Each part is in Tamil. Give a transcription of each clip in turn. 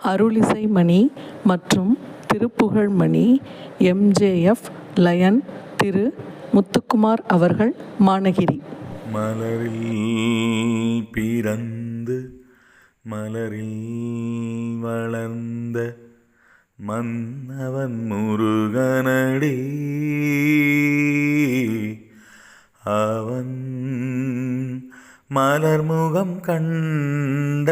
அருளிசை மணி மற்றும் திருப்புகழ் மணி எம்ஜேஎஃப் லயன் திரு. முத்துக்குமார் அவர்கள் மானகிரி மலரில் பிறந்து மலரில் வளர்ந்த மன்னவன் முருகனடி அவன் மலர்முகம் கண்ட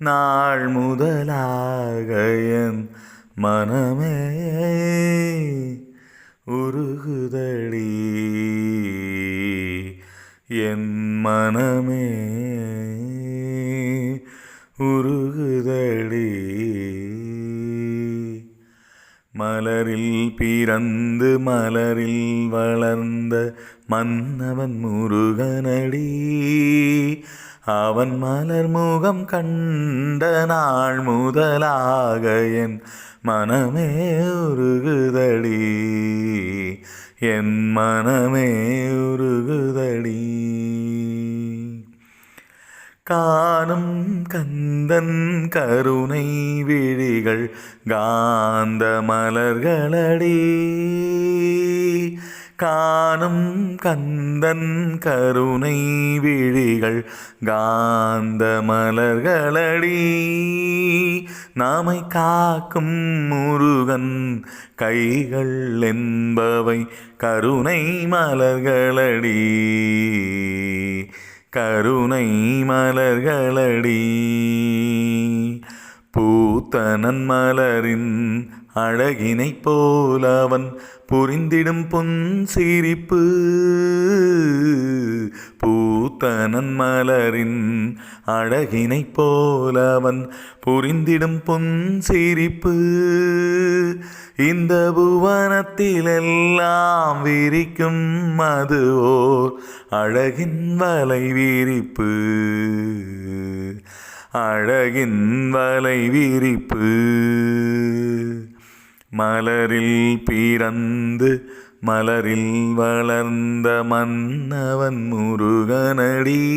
நாள் முதலாக என் மனமே உருகுதடி. என் மனமே உருகுதடி. மலரில் பிறந்து மலரில் வளர்ந்த மன்னவன் முருகனடி. அவன் மலர் முகம் கண்ட நாள் முதலாக என் மனமே உருகுதடி. என் மனமே உருகுதடி. காணும் கந்தன் கருணை விழிகள் காந்த மலர்களடி. காணும் கந்தன் கருணை விழிகள் காந்த மலர்களடி. நாமை காக்கும் முருகன் கைகள் என்பவை கருணை மலர்களடி. கருணை மலர்களடி. பூத்தனன் மலரின் அழகினை போல அவன் புரிந்திடும் பொன் சிரிப்பு. பூத்தனன் மலரின் அழகினை போல அவன் புரிந்திடும் பொன் சிரிப்பு. இந்த புவனத்திலெல்லாம் விரிக்கும் அது ஓர் அழகின் வலை விரிப்பு. அழகின் வலை விரிப்பு. மலரில் பிறந்து மலரில் வளர்ந்த மன்னவன் முருகனடி.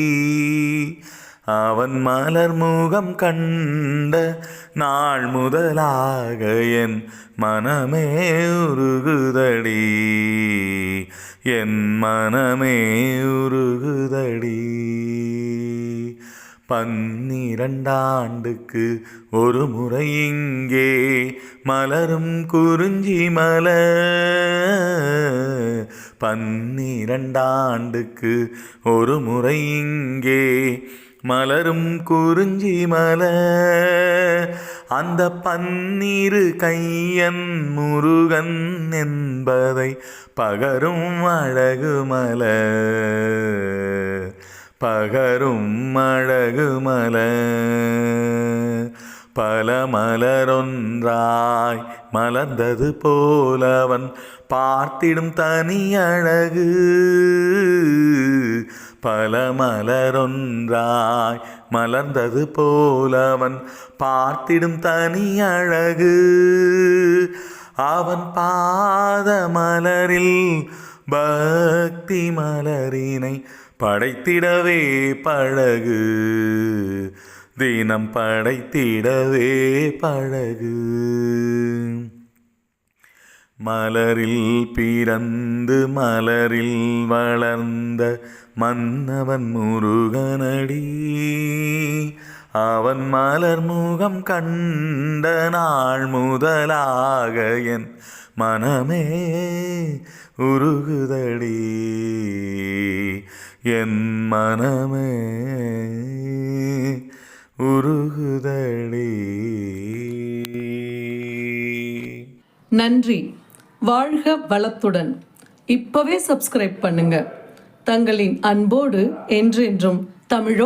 அவன் மலர் முகம் கண்ட நாள் முதலாக என் மனமே உருகுதடி. என் மனமே உருகுதடி. பன்னிரண்டாண்டுக்கு ஒரு முறை இங்கே மலரும் குறிஞ்சி மலர். பன்னிரண்டாண்டுக்கு ஒரு முறை இங்கே மலரும் குறிஞ்சி மலர். அந்த பன்னிரு கையன் முருகன் என்பதை பகரும் அழகு மலர். பகரும் அழகு மலர் பல மலரொன்றாய் மலர்ந்தது போலவன் பார்த்திடும் தனி அழகு. பல மலரொன்றாய் மலர்ந்தது போலவன் பார்த்திடும் தனி அழகு. அவன் பாத மலரில் பக்தி மலரினை படைத்திடவே பழகு. தினம் படைத்திடவே பழகு. மலரில் பிறந்து மலரில் வளர்ந்த மன்னவன் முருகனடி. அவன் மலர் முகம் கண்ட நாள் முதலாக என் மனமே உருகுதடி. என் மனமே உருகுதடி. நன்றி. வாழ்க வளத்துடன். இப்பவே சப்ஸ்கிரைப் பண்ணுங்க. தங்களின் அன்போடு என்றென்றும் தமிழோடு